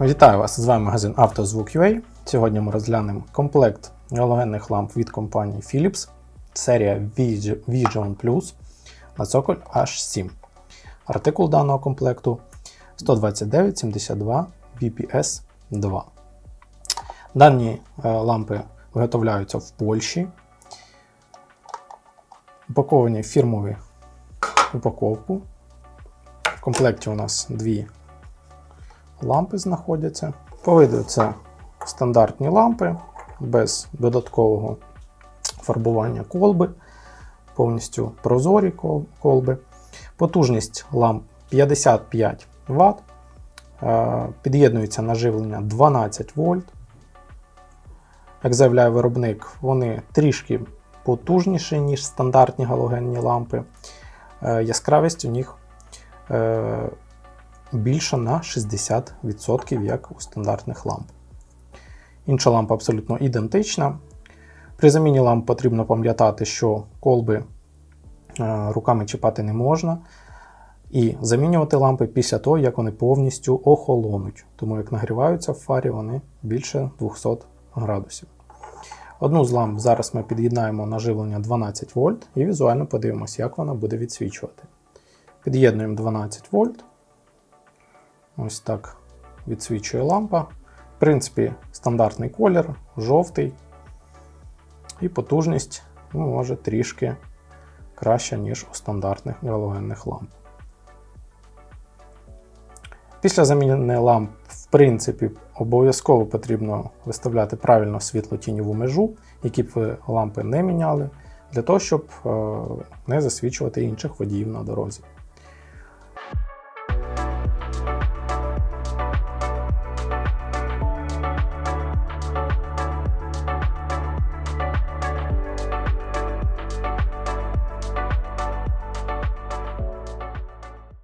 Вітаю вас! З вами магазин «Автозвук.UA». Сьогодні ми розглянемо комплект галогенних ламп від компанії Philips, серія Vision Plus на цоколь H7. Артикул даного комплекту 12972 BPS 2. Дані е, лампи виготовляються в Польщі. Упаковані фірмові упаковку. В комплекті у нас дві лампи знаходяться. По виду це стандартні лампи без додаткового фарбування колби, повністю прозорі колби. Потужність ламп 55 Вт. Е, Під'єднується на живлення 12 вольт. Як заявляє виробник, вони трішки потужніші, ніж стандартні галогенні лампи. Е, Яскравість у них е, більша на 60%, як у стандартних ламп. Інша лампа абсолютно ідентична. При заміні ламп потрібно пам'ятати, що колби е, руками чіпати не можна. І замінювати лампи після того, як вони повністю охолонуть. Тому як нагріваються в фарі, вони більше 200 градусів. Одну з ламп зараз ми під'єднаємо на живлення 12 вольт і візуально подивимося, як вона буде відсвічувати. Під'єднуємо 12 вольт. Ось так відсвічує лампа. В принципі, стандартний колір, жовтий. І потужність ну, може трішки краща, ніж у стандартних галогенних ламп. Після заміни ламп, в принципі, обов'язково потрібно виставляти правильно світло-тіньову межу, які б ви лампи не міняли, для того, щоб е, не засвічувати інших водіїв на дорозі.